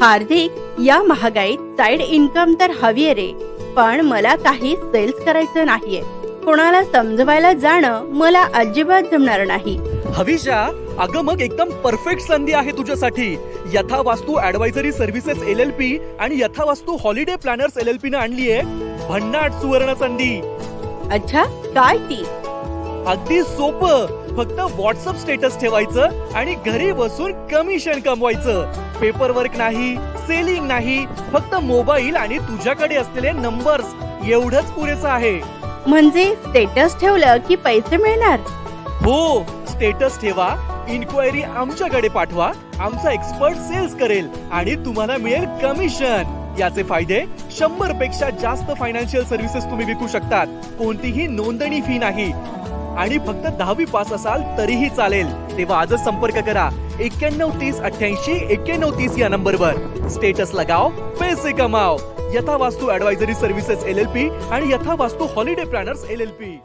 हार्दिक या महागाईत side income तर हवी रे पण मला काही सेल्स करायचं नाहीये. कोणाला समजवायला जाणं मला अजिबात जमणार नाही. हवीशा अगं मग एकदम परफेक्ट संधी आहे तुझ्यासाठी. Yatha Vastu advisory services L L P आणि Yatha Vastu holiday planners L L P न आणलीये. भन्नाट सुवर्ण संधी. अच्छा काय ती? अगदी सोपं. फक्त व्हॉट्सअप स्टेटस ठेवायचं आणि घरी बसून कमिशन कमवायचं. पेपर वर्क नाही सेलिंग नाही फक्त मोबाईल आणि तुझ्याकडे असलेले नंबर्स एवढंच पुरेसं आहे. म्हणजे स्टेटस ठेवलं की पैसे मिळणार? हो स्टेटस ठेवा इन्क्वायरी आमच्याकडे पाठवा आमचा एक्सपर्ट सेल्स करेल आणि तुम्हाला मिळेल कमिशन याचे फायदे शंभरपेक्षा जास्त फायनान्शियल सर्व्हिसेस तुम्ही विकू शकतात. कोणतीही नोंदणी फी नाही. आणि फक्त दहावी पास असाल तरीही चालेल. तेव्हा आजच संपर्क करा. एक्क्याण्णव तीस अठ्ठ्याऐंशी एक्क्याण्णव तीस या नंबरवर. स्टेटस लगाव पैसे कमाव. Yatha Vastu advisory services L L P आणि Yatha Vastu holiday planners L L P